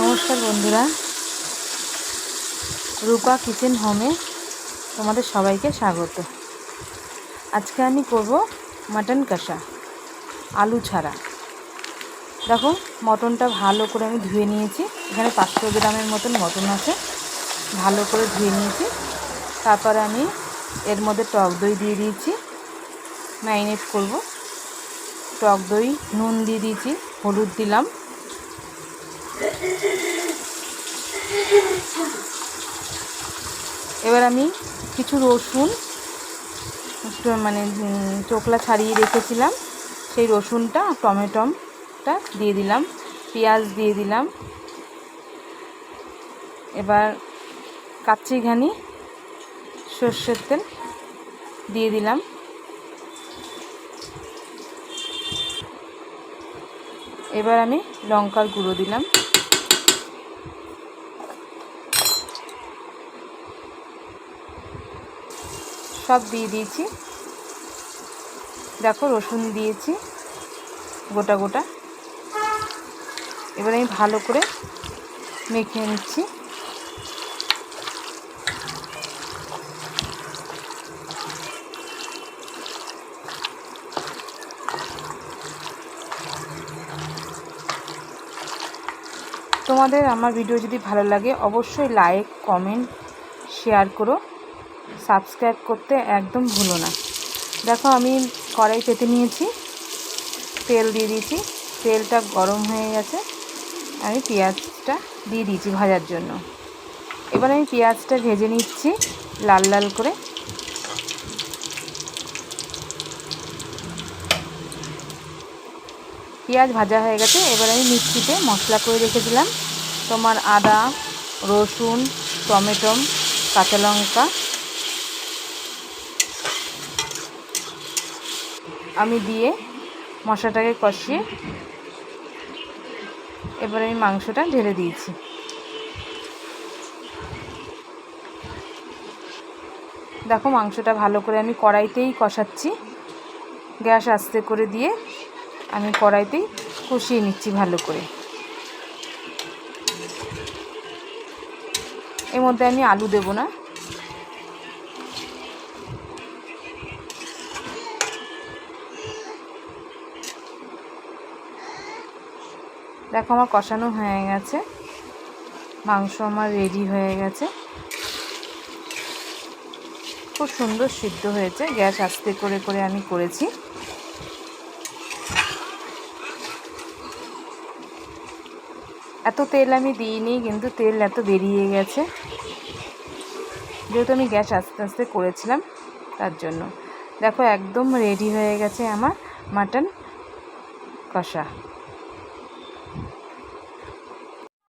নমস্কার বন্ধুরা। রূপা কিচেন হোমে তোমাদের সবাইকে স্বাগত। আজকে আমি করব মাটন কষা, আলু ছাড়া। দেখো, মটনটা ভালো করে আমি ধুয়ে নিয়েছি। এখানে পাঁচশো গ্রামের মতন মটন আছে। ভালো করে ধুয়ে নিয়েছি। তারপরে আমি এর মধ্যে টক দই দিয়ে দিয়েছি। ম্যারিনেট করব। টক দই, নুন দিয়ে দিয়েছি, হলুদ দিলাম। এবার আমি কিছু রসুন মানে চোকলা ছাড়িয়ে রেখেছিলাম। সেই রসুনটা, টমেটোটা দিয়ে দিলাম, পেঁয়াজ দিয়ে দিলাম। এবার কাচ্চি ঘানি, সর্ষের তেল দিয়ে দিলাম। এবার আমি লঙ্কার গুঁড়ো দিলাম। সব দিয়ে দিয়েছি। দেখো, রসুন দিয়েছি, গোটা গোটা। এবার আমি ভালো করে মেখে নিচ্ছি। তোমাদের আমার ভিডিও যদি ভালো লাগে, অবশ্যই লাইক কমেন্ট শেয়ার করো। সাবস্ক্রাইব করতে একদম ভুলো না। দেখো আমি কড়াই পেতে নিয়েছি, তেল দিয়ে দিয়েছি, তেলটা গরম হয়ে গেছে। আমি পেঁয়াজটা দিয়ে দিয়েছি ভাজার জন্য। এবার আমি পেঁয়াজটা ভেজে নিচ্ছি লাল লাল করে। পেঁয়াজ ভাজা হয়ে গেছে, এবার আমি মিক্সিতে মশলা করে রেখেছিলাম তোমার আদা, রসুন, টমেটো, কাঁচা লঙ্কা আমি দিয়ে মশলাটাকে কষিয়ে এবার আমি মাংসটা ঢেলে দিয়েছি। দেখো মাংসটা ভালো করে আমি কড়াইতেই কষাচ্ছি। গ্যাস আস্তে করে দিয়ে আমি কড়াইতেই কষিয়ে নিচ্ছি ভালো করে। এর মধ্যে আমি আলু দেবো না। দেখো আমার কষানো হয়ে গেছে। মাংস আমার রেডি হয়ে গেছে। খুব সুন্দর সিদ্ধ হয়েছে। গ্যাস আস্তে করে করে আমি করেছি। এত তেল আমি দিইনি, কিন্তু তেল এত বেরিয়ে গেছে। যেহেতু আমি গ্যাস আস্তে আস্তে করেছিলাম, তার জন্য। দেখো, একদম রেডি হয়ে গেছে আমার মাটন কষা।